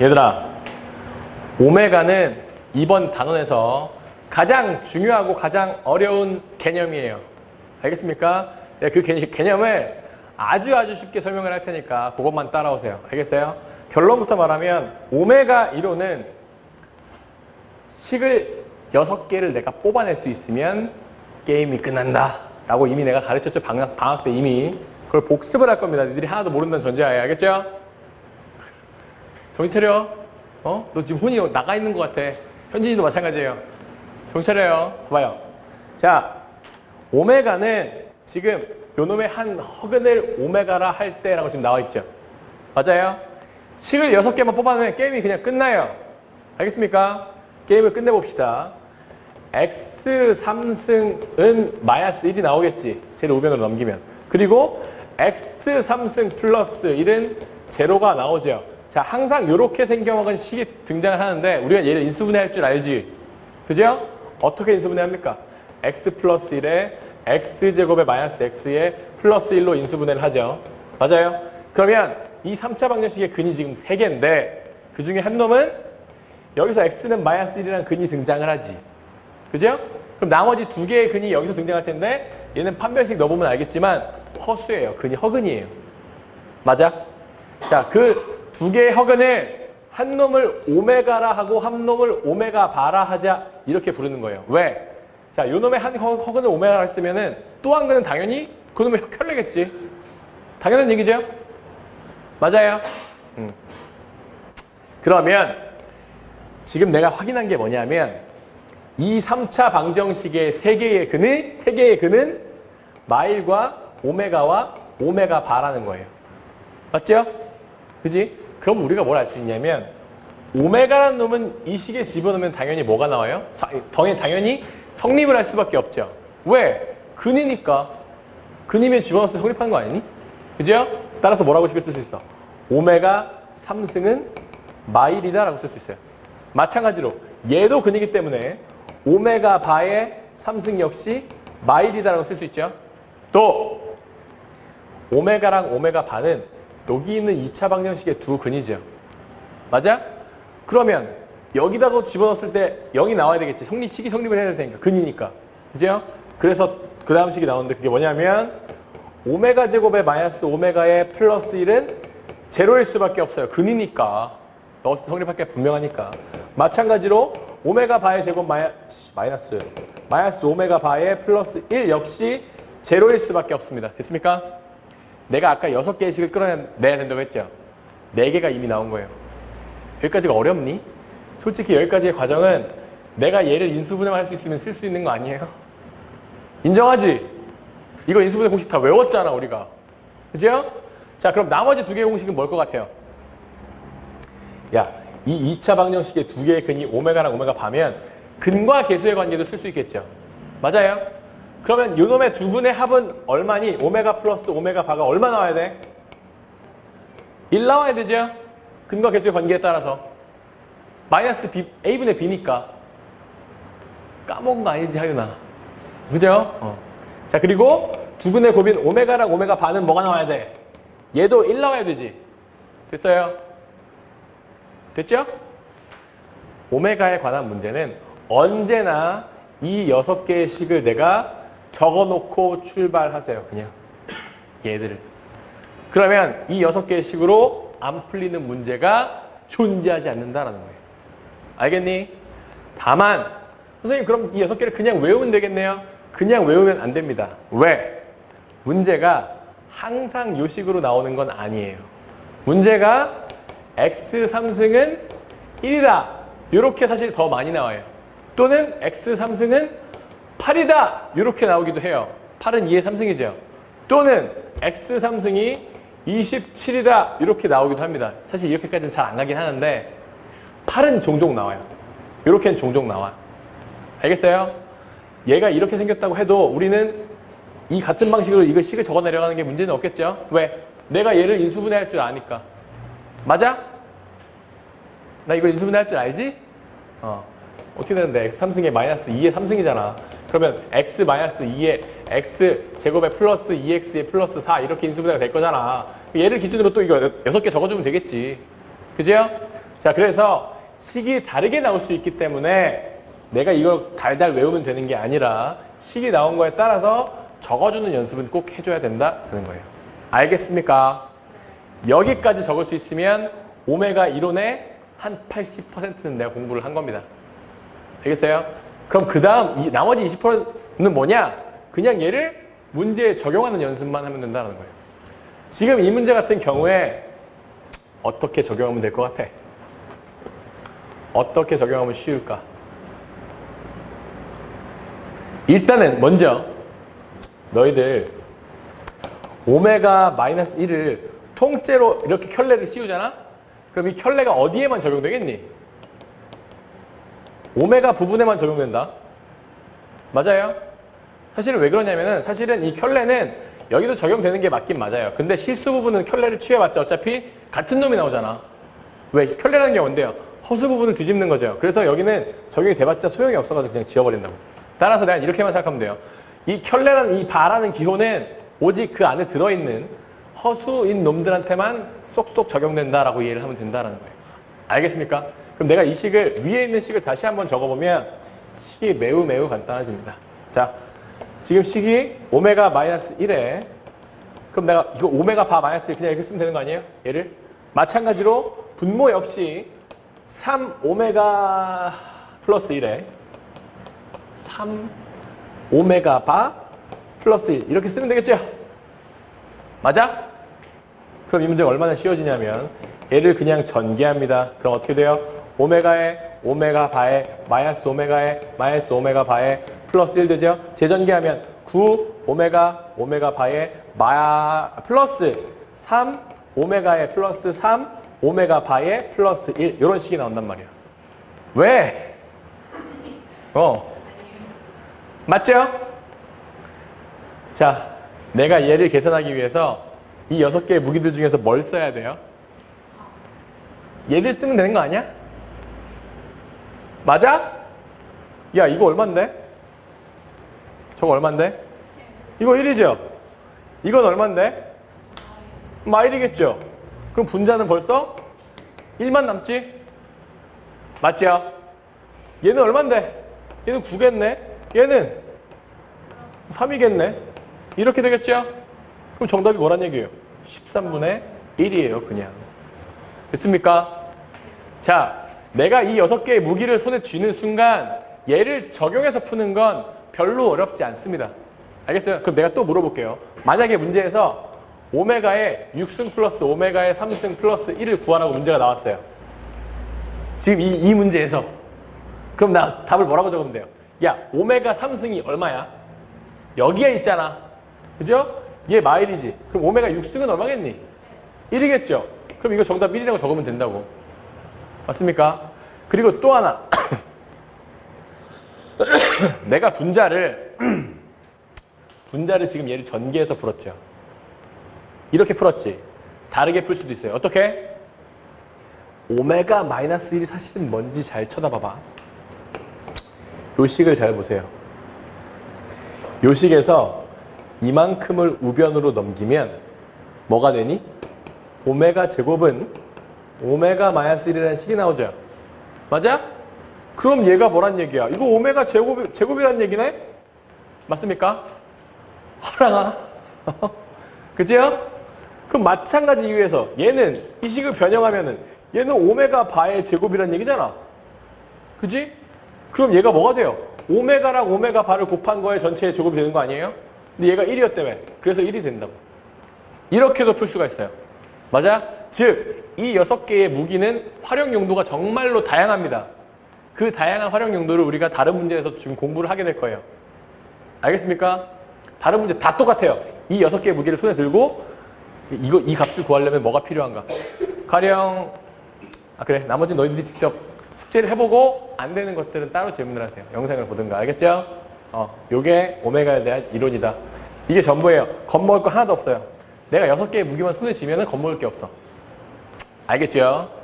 얘들아, 오메가는 이번 단원에서 가장 중요하고 가장 어려운 개념이에요. 알겠습니까? 네, 그 개- 개념을 아주 아주 쉽게 설명을 할 테니까 그것만 따라오세요. 알겠어요? 결론부터 말하면 오메가 1호는 식을 6개를 내가 뽑아낼 수 있으면 게임이 끝난다. 라고 이미 내가 가르쳤죠. 방학, 방학 때 이미. 그걸 복습을 할 겁니다. 니들이 하나도 모른다는 전제하에. 알겠죠? 정신 차려. 어? 너 지금 혼이 나가 있는 것 같아. 현진이도 마찬가지예요. 정신 차려요. 봐봐요. 자, 오메가는 지금 요놈의 한 허근을 오메가라 할 때라고 지금 나와 있죠. 맞아요? 식을 6개만 뽑아내면 게임이 그냥 끝나요. 알겠습니까? 게임을 끝내봅시다. x 3승은 마이너스 1이 나오겠지. 제로 우변으로 넘기면. 그리고 x 3승 플러스 1은 제로가 나오죠. 자, 항상 이렇게 생겨먹은 식이 등장을 하는데 우리가 얘를 인수분해할 줄 알지. 그죠? 어떻게 인수분해합니까? x 플러스 1에 x제곱에 마이너스 x에 플러스 1로 인수분해를 하죠. 맞아요? 그러면 이 3차 방정식의 근이 지금 3개인데 그 중에 한 놈은 여기서 x는 마이너스 1이라는 근이 등장을 하지. 그죠? 그럼 나머지 두 개의 근이 여기서 등장할 텐데 얘는 판별식 넣어보면 알겠지만 허수예요. 근이 허근이에요. 맞아? 자, 그 두 개의 허근을 한 놈을 오메가라 하고 한 놈을 오메가 바라 하자 이렇게 부르는 거예요. 왜? 자, 요 놈의 한 허- 허근을 오메가라 했으면은 또 한 근은 당연히 그 놈의 혈례겠지. 당연한 얘기죠? 맞아요? 음. 그러면 지금 내가 확인한 게 뭐냐면 이 3차 방정식의 세 개의 근은 세 개의 근은 마일과 오메가와 오메가 바라는 거예요. 맞죠? 그지? 그럼 우리가 뭘 알 수 있냐면 오메가라는 놈은 이 식에 집어넣으면 당연히 뭐가 나와요? 사- 당연히, 성립을 할 수밖에 없죠. 왜? 근이니까. 근이면 집어넣어서 성립하는 거 아니니? 그죠? 따라서 뭐라고 식을 쓸수 있어? 오메가 3승은 마일이다 라고 쓸 수 있어요. 마찬가지로 얘도 근이기 때문에 오메가 바의 3승 역시 마일이다 라고 쓸 수 있죠. 또 오메가랑 오메가 바는 여기 있는 2차 방정식의 두 근이죠. 맞아? 그러면 여기다가 집어넣었을 때 0이 나와야 되겠지. 성립, 식이 성립을 해야 될 테니까. 근이니까. 그죠? 그래서 그 다음 식이 나오는데 그게 뭐냐면 오메가 제곱에 마이너스 오메가의 플러스 1은 제로일 수밖에 없어요. 근이니까. 넣었을 때 성립할 게 분명하니까. 마찬가지로 오메가 바의 제곱 마이, 마이너스 마이너스 오메가 바의 플러스 1 역시 제로일 수밖에 없습니다. 됐습니까? 내가 아까 6개의 식을 끌어내야 된다고 했죠. 4개가 이미 나온 거예요. 여기까지가 어렵니? 솔직히 여기까지의 과정은 내가 얘를 인수분해할 수 있으면 쓸 수 있는 거 아니에요? 인정하지? 이거 인수분해 공식 다 외웠잖아, 우리가. 그죠? 자, 그럼 나머지 두 개의 공식은 뭘 것 같아요? 야, 이 2차 방정식의 두 개의 근이 오메가랑 오메가 바면 근과 계수의 관계도 쓸 수 있겠죠. 맞아요? 그러면 요놈의 두 분의 합은 얼마니? 오메가 플러스 오메가 바가 얼마 나와야 돼? 1 나와야 되죠? 근과 계수의 관계에 따라서. 마이너스 B, A분의 B니까. 까먹은 거 아니지, 하윤아. 그죠? 어. 자, 그리고 두 분의 곱인 오메가랑 오메가 바는 뭐가 나와야 돼? 얘도 1 나와야 되지. 됐어요? 됐죠? 오메가에 관한 문제는 언제나 이 여섯 개의 식을 내가 적어놓고 출발하세요. 그냥 얘들을. 그러면 이 여섯 개의 식으로 안 풀리는 문제가 존재하지 않는다라는 거예요. 알겠니? 다만 선생님 그럼 이 여섯 개를 그냥 외우면 되겠네요. 그냥 외우면 안 됩니다. 왜? 문제가 항상 요 식으로 나오는 건 아니에요. 문제가 x 3승은 1이다. 이렇게 사실 더 많이 나와요. 또는 x 3승은 8이다. 이렇게 나오기도 해요. 8은 2의 3승이죠. 또는 x 3승이 27이다. 이렇게 나오기도 합니다. 사실 이렇게까지는 잘 안 가긴 하는데 8은 종종 나와요. 이렇게는 종종 나와. 알겠어요? 얘가 이렇게 생겼다고 해도 우리는 이 같은 방식으로 이거 식을 적어 내려가는 게 문제는 없겠죠? 왜? 내가 얘를 인수분해할 줄 아니까. 맞아? 나 이거 인수분해 할 줄 알지? 어. 어떻게 되는데 x 3승에 마이너스 2의 3승이잖아. 그러면 x 마이너스 2의 x 제곱에 플러스 2x에 플러스 4 이렇게 인수분해가 될 거잖아. 얘를 기준으로 또 이거 6개 적어주면 되겠지. 그죠? 자, 그래서 식이 다르게 나올 수 있기 때문에 내가 이걸 달달 외우면 되는 게 아니라 식이 나온 거에 따라서 적어주는 연습은 꼭 해줘야 된다 하는 거예요. 알겠습니까? 여기까지 적을 수 있으면 오메가 이론의 한 80%는 내가 공부를 한 겁니다. 알겠어요? 그럼 그 다음 이 나머지 20%는 뭐냐? 그냥 얘를 문제에 적용하는 연습만 하면 된다는 거예요. 지금 이 문제 같은 경우에 어떻게 적용하면 될 것 같아? 어떻게 적용하면 쉬울까? 일단은 먼저 너희들 오메가 마이너스 1을 통째로 이렇게 켤레를 씌우잖아? 그럼 이 켤레가 어디에만 적용되겠니? 오메가 부분에만 적용된다. 맞아요? 사실은 왜 그러냐면은 사실은 이 켤레는 여기도 적용되는 게 맞긴 맞아요. 근데 실수 부분은 켤레를 취해봤자 어차피 같은 놈이 나오잖아. 왜? 켤레라는 게 뭔데요? 허수 부분을 뒤집는 거죠. 그래서 여기는 적용이 돼봤자 소용이 없어가지고 그냥 지워버린다고. 따라서 내가 이렇게만 생각하면 돼요. 이 켤레라는 이 바라는 기호는 오직 그 안에 들어있는 허수인 놈들한테만 쏙쏙 적용된다라고 이해를 하면 된다는 거예요. 알겠습니까? 그럼 내가 이 식을 위에 있는 식을 다시 한번 적어보면 식이 매우 매우 간단해집니다. 자, 지금 식이 오메가 마이너스 1에 그럼 내가 이거 오메가 바 마이너스 1 그냥 이렇게 쓰면 되는 거 아니에요? 얘를 마찬가지로 분모 역시 3 오메가 플러스 1에 3 오메가 바 플러스 1 이렇게 쓰면 되겠죠? 맞아? 그럼 이 문제가 얼마나 쉬워지냐면 얘를 그냥 전개합니다. 그럼 어떻게 돼요? 오메가에 오메가 바에 마이너스 오메가에 마이너스 오메가 바에 플러스 1 되죠? 재전개하면 9 오메가 오메가 바에 마 플러스 3 오메가에 플러스 3 오메가 바에 플러스 1 이런 식이 나온단 말이야. 왜? 어. 맞죠? 자, 내가 얘를 계산하기 위해서 이 여섯 개의 무기들 중에서 뭘 써야 돼요? 얘를 쓰면 되는 거 아니야? 맞아? 야, 이거 얼만데? 저거 얼만데? 이거 1이죠? 이건 얼만데? 마일이겠죠? 그럼 분자는 벌써 1만 남지? 맞죠? 얘는 얼만데? 얘는 9겠네? 얘는 3이겠네? 이렇게 되겠죠? 그럼 정답이 뭐란 얘기예요? 13분의 1이에요, 그냥. 됐습니까? 자, 내가 이 여섯 개의 무기를 손에 쥐는 순간 얘를 적용해서 푸는 건 별로 어렵지 않습니다. 알겠어요? 그럼 내가 또 물어볼게요. 만약에 문제에서 오메가의 6승 플러스 오메가의 3승 플러스 1을 구하라고 문제가 나왔어요. 지금 이, 이 문제에서. 그럼 나 답을 뭐라고 적으면 돼요? 야, 오메가 3승이 얼마야? 여기에 있잖아. 그죠? 얘 마일이지. 그럼 오메가 6승은 얼마겠니? 1이겠죠? 그럼 이거 정답 1이라고 적으면 된다고. 맞습니까? 그리고 또 하나. 내가 분자를, 분자를 지금 얘를 전개해서 풀었죠. 이렇게 풀었지. 다르게 풀 수도 있어요. 어떻게? 오메가 마이너스 1이 사실은 뭔지 잘 쳐다봐봐. 요 식을 잘 보세요. 요 식에서 이만큼을 우변으로 넘기면 뭐가 되니? 오메가 제곱은 오메가 마이너스 1이라는 식이 나오죠. 맞아? 그럼 얘가 뭐란 얘기야? 이거 오메가 제곱, 제곱이란 얘기네? 맞습니까? 하랑아. 그죠? 그럼 마찬가지 이유에서 얘는 이 식을 변형하면은 얘는 오메가 바의 제곱이란 얘기잖아. 그지? 그럼 얘가 뭐가 돼요? 오메가랑 오메가 바를 곱한 거에 전체의 제곱이 되는 거 아니에요? 근데 얘가 1이었다며. 그래서 1이 된다고. 이렇게도 풀 수가 있어요. 맞아? 즉, 이 여섯 개의 무기는 활용 용도가 정말로 다양합니다. 그 다양한 활용 용도를 우리가 다른 문제에서 지금 공부를 하게 될 거예요. 알겠습니까? 다른 문제 다 똑같아요. 이 여섯 개의 무기를 손에 들고 이거 이 값을 구하려면 뭐가 필요한가? 가령 아 그래 나머지 너희들이 직접 숙제를 해보고 안 되는 것들은 따로 질문을 하세요. 영상을 보든가 알겠죠? 어, 요게 오메가에 대한 이론이다. 이게 전부예요. 겁먹을 거 하나도 없어요. 내가 여섯 개의 무기만 손에 쥐면은 겁먹을 게 없어. 알겠죠?